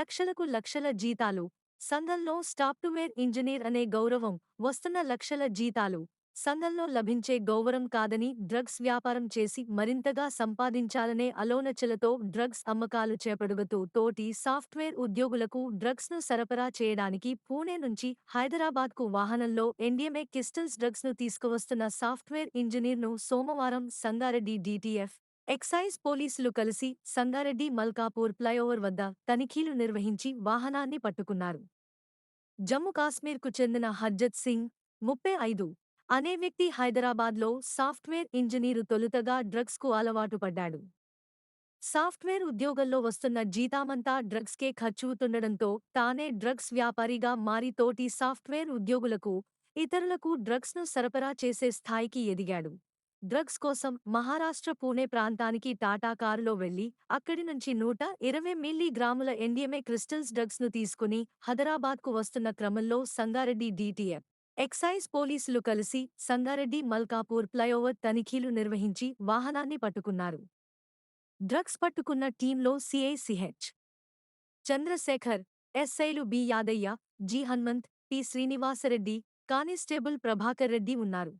లక్షలకు లక్షల జీతాలు. సంఘంలో సాఫ్ట్వేర్ ఇంజనీర్ అనే గౌరవం వస్తున్న లక్షల జీతాలు. సంఘంలో లభించే గౌరవం కాదని డ్రగ్స్ వ్యాపారం చేసి మరింతగా సంపాదించాలనే అలోనచలతో డ్రగ్స్ అమ్మకాలు చేపడుగుతూ తోటి సాఫ్ట్వేర్ ఉద్యోగులకు డ్రగ్స్ను సరఫరా చేయడానికి పూణే నుంచి హైదరాబాద్కు వాహనంలో ఎన్డీఎంఏ కిస్టల్స్ డ్రగ్స్ను తీసుకువస్తున్న సాఫ్ట్వేర్ ఇంజనీర్ను సోమవారం సంగారెడ్డి డీటీఎఫ్ ఎక్సైజ్ పోలీసులు కలిసి సంగారెడ్డి మల్కాపూర్ ఫ్లైఓవర్ వద్ద తనిఖీలు నిర్వహించి వాహనాన్ని పట్టుకున్నారు. జమ్మూ కాశ్మీర్కు చెందిన హర్జత్ సింగ్ ముప్పై ఐదు అనే వ్యక్తి హైదరాబాద్లో సాఫ్ట్వేర్ ఇంజనీరు తొలుతగా డ్రగ్స్కు అలవాటు పడ్డాడు. సాఫ్ట్వేర్ ఉద్యోగంలో వస్తున్న జీతామంతా డ్రగ్స్కే ఖర్చుతుండడంతో తానే డ్రగ్స్ వ్యాపారిగా మారి తోటి సాఫ్ట్వేర్ ఉద్యోగులకు ఇతరులకు డ్రగ్స్ను సరఫరా చేసే స్థాయికి ఎదిగాడు. డ్రగ్స్ కోసం మహారాష్ట్ర పూణే ప్రాంతానికి టాటా కారులో వెళ్ళి అక్కడి నుంచి నూట ఇరవై మిల్లీగ్రాముల ఎన్డీఎంఏ క్రిస్టల్స్ డ్రగ్స్ను తీసుకుని హైదరాబాద్కు వస్తున్న క్రమంలో సంగారెడ్డి డీటీఎఫ్ ఎక్సైజ్ పోలీసులు కలిసి సంగారెడ్డి మల్కాపూర్ ఫ్లైఓవర్ తనిఖీలు నిర్వహించి వాహనాన్ని పట్టుకున్నారు. డ్రగ్స్ పట్టుకున్న టీంలో సిఐసిహెచ్ చంద్రశేఖర్ ఎస్ఐలు B Yadaiah G Hanmanth P Srinivasareddy constable Prabhakar Reddy ఉన్నారు.